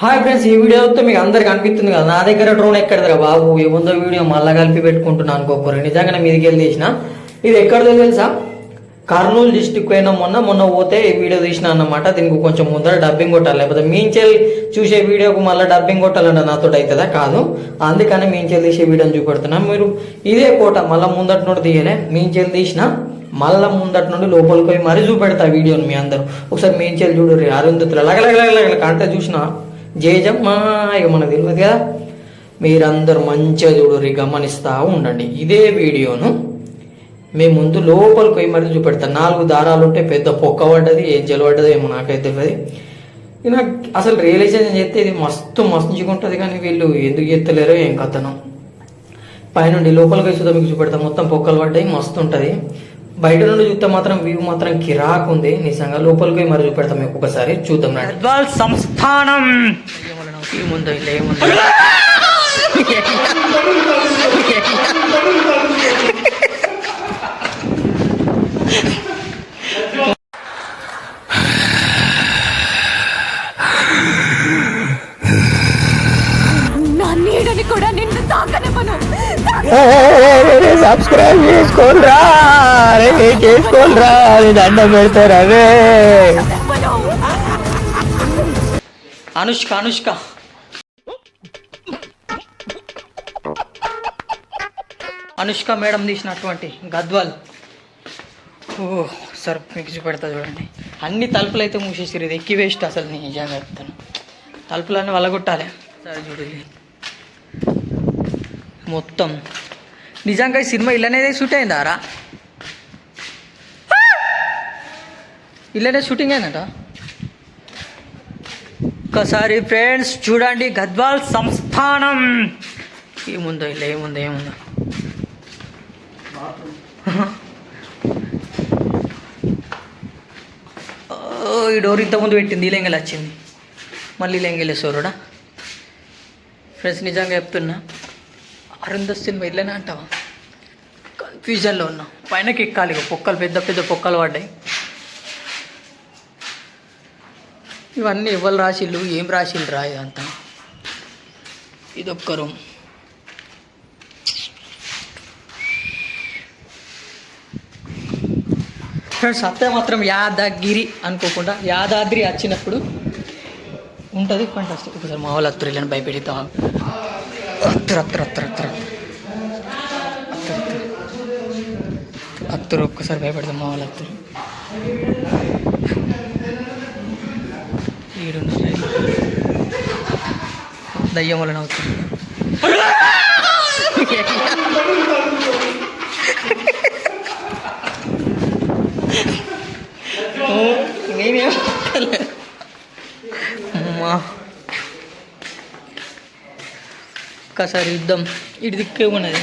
Hi friends ఈ వీడియోతో మీకు అందరికి అనిపిస్తుంది కదా? నా దగ్గర డ్రోన్ ఎక్కడదిరా బాబు? ఏముందో వీడియో మళ్ళా కలిపి పెట్టుకుంటున్నాను అనుకోకూరు నిజంగా మీదికి వెళ్ళి తీసిన. ఇది ఎక్కడదో తెలుసా? కర్నూలు డిస్టిక్ పోయినా మొన్న. మొన్న పోతే ఈ వీడియో తీసిన అన్నమాట. దీనికి కొంచెం ముందర డబ్బింగ్ కొట్టాలి. లేకపోతే మీంచెల్ చూసే వీడియోకు మళ్ళీ డబ్బింగ్ కొట్టాలంటే నాతో అవుతుందా కాదు. అందుకని మీంచెల్ తీసే వీడియోని చూపెడుతున్నా. మీరు ఇదే కోట మళ్ళీ ముందటి నుండి తీయలే. మీంచెల్ తీసిన మళ్ళా ముందటి నుండి లోపలికి పోయి మరీ చూపెడతా వీడియోని మీ అందరూ. ఒకసారి మీంచెల్ చూడరు అరుంధతులు. లగలగలగలగల అంటే చూసినా జేజమ్మా ఇక మనకు తెలియదు కదా. మీరందరూ మంచిగా చూడరి గమనిస్తూ ఉండండి. ఇదే వీడియోను మేము ముందు లోపలికి పోయి మరీ చూపెడతాం. నాలుగు దారాలు ఉంటే పెద్ద పొక్క పడ్డది ఏం చెలబడ్డది ఏమో నాకైతే తెలియదు ఇక నాకు అసలు రియలైజేషన్ చేస్తే ఇది మస్తు మస్తుగా ఉంటుంది కానీ వీళ్ళు ఎందుకు చేస్తలేరో ఏం కథనం. పైనుండి లోపలికి పోయి చూద్దాం మీకు చూపెడతాం. మొత్తం పొక్కలు పడ్డాయి మస్తు ఉంటుంది. బయట నుండి చూస్తే మాత్రం వ్యూ మాత్రం కిరాక్ ఉంది నిజంగా లోపలికి పోయి మరి చూపెడతాం మీకు ఒకసారి చూద్దాం సంస్థానం ఏముందో ఇలా ఏముందో సబ్స్క్రైబ్ చేసుకోండిరా అరే చేసుకోండిరా అని దండం పెడతారు అదే అనుష్క అనుష్క అనుష్క మేడం తీసినటువంటి గద్వాల్ ఓ సార్ మీకు చూపెడతా చూడండి అన్ని తలుపులు అయితే మూసేసారు ఇది ఎక్కి వేస్ట్ అసలు నేను నిజంగా చెప్తాను తలుపులన్నీ వలగొట్టాలి సరే చూడండి మొత్తం. నిజంగా ఈ సినిమా ఇలానే షూట్ అయిందారా? ఇల్లనే షూటింగ్ అయిందట? ఒకసారి ఫ్రెండ్స్ చూడండి గద్వాల్ సంస్థానం. ఏముందో ఇలా ఏముందో ఏముందో. ఈ డోర్ ఇంతకుముందు పెట్టింది ఈ వచ్చింది. మళ్ళీ లెంగలే సోరుడా ఫ్రెండ్స్ నిజంగా చెప్తున్నా. అరుందస్తుని సినిమా అంటావా? కన్ఫ్యూజన్లో ఉన్నాం. పైనకి ఎక్కాలి ఇక పొక్కలు పెద్ద పెద్ద పొక్కలు పడ్డాయి. ఇవన్నీ ఎవరు రాసిళ్ళు ఏం రాసిళ్ళు రా ఇదంతా. ఇదొక్క రూమ్. ఫ్రెండ్స్ అత్తే మాత్రం యాదగిరి అనుకోకుండా యాదాద్రి వచ్చినప్పుడు ఉంటుంది. ఫంటాస్టిక్ ఒకసారి మా వాళ్ళు అత్తరు వెళ్ళని భయపెడతా అత్తరు అత్తరు అత్తరు. అత్తరు ఒక్కసారి భయపెడతాం మా వాళ్ళు అత్తరు ఈడున్నారు దయ్యం వలన అవుతుంది నేనేం అమ్మా ఒక్కసారి యుద్ధం ఇటు దిక్కే ఉన్నది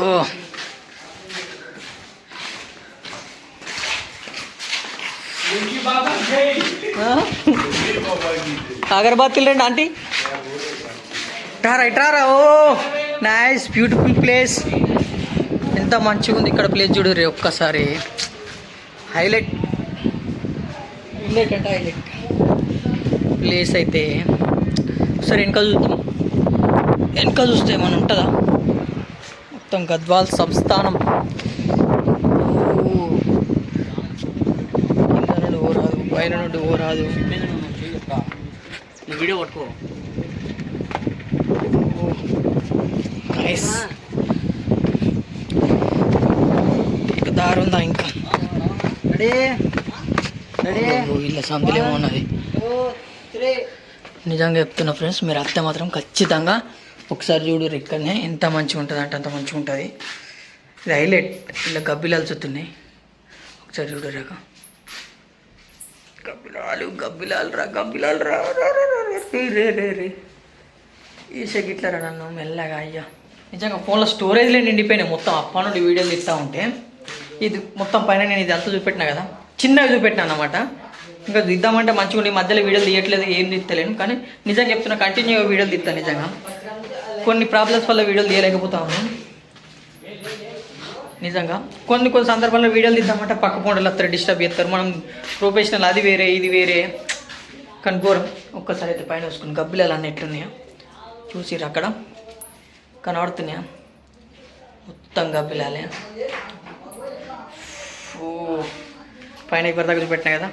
ఓ అగరబత్తులు రండి ఆంటీ. ఇట్రారా ఇట్రారా ఓ నైస్ బ్యూటిఫుల్ ప్లేస్ ఎంత మంచిగా ఉంది ఇక్కడ ప్లేస్ చూడు రే ఒక్కసారి. హైలైట్ హైలైట్ అంటే హైలైట్ ప్లేస్ అయితే. సరే వెనక చూద్దాం. వెనక చూస్తే ఏమైనా ఉంటుందా? మొత్తం గద్వాల్ సంస్థానం ఓ. కింద నుండి ఓ రాదు పైన నుండి ఓ రాదు. వీడియో పట్టుకో. దారి ఉందా ఇంకా? రెడీ? రెడీ? ఓ, ఇళ్ళ సందులేమో ఉన్నది. నిజంగా చెప్తున్నా ఫ్రెండ్స్ మీరు అత్తే మాత్రం ఖచ్చితంగా ఒకసారి చూడు ఇక్కడనే. ఎంత మంచిగా ఉంటుంది అంటే అంత మంచిగా ఉంటుంది. ఇది హైలైట్ ఇలా గబ్బిలాలు చుతున్నాయి ఒకసారి చూడు రేఖ గబ్బిలాలు గబ్బిలాలు రా గబ్బిలాలు రా రే, రే రే రే. ఈసే గిట్లరా నన్ను మెల్లగా అయ్యా. నిజంగా ఫోన్లో స్టోరేజ్లో నిండిపోయినాయి మొత్తం. అప్ప నుండి వీడియోలు తీస్తూ ఉంటే. ఇది మొత్తం పైన నేను ఇది అంతా చూపెట్టినా కదా? చిన్నగా చూపెట్టినా అన్నమాట. ఇంకా దిద్దామంటే మంచిగా ఉండి మధ్యలో వీడియోలు తీయట్లేదు ఏం తీస్తలేను కానీ నిజంగా చెప్తున్నా కంటిన్యూగా వీడియోలు తీస్తాను నిజంగా. కొన్ని ప్రాబ్లమ్స్ వల్ల వీడియోలు తీయలేకపోతా ఉన్నాను. నిజంగా. కొన్ని కొన్ని సందర్భాల్లో వీడియోలు తీద్దామంటే పక్క పోండలు అత్త డిస్టర్బ్ చేస్తారు. మనం ప్రొఫెషనల్ అది వేరే ఇది వేరే. కానీ ఘోరం. ఒక్కసారి అయితే పైన వేసుకుని గబ్బులు ఎలా ఎట్లున్నాయా చూసిర్రు అక్కడ. కనబడుతున్నాయా? మొత్తం గబ్బిలాలే ఓ పైన ఇప్పటి దగ్గర పెట్టినా కదా?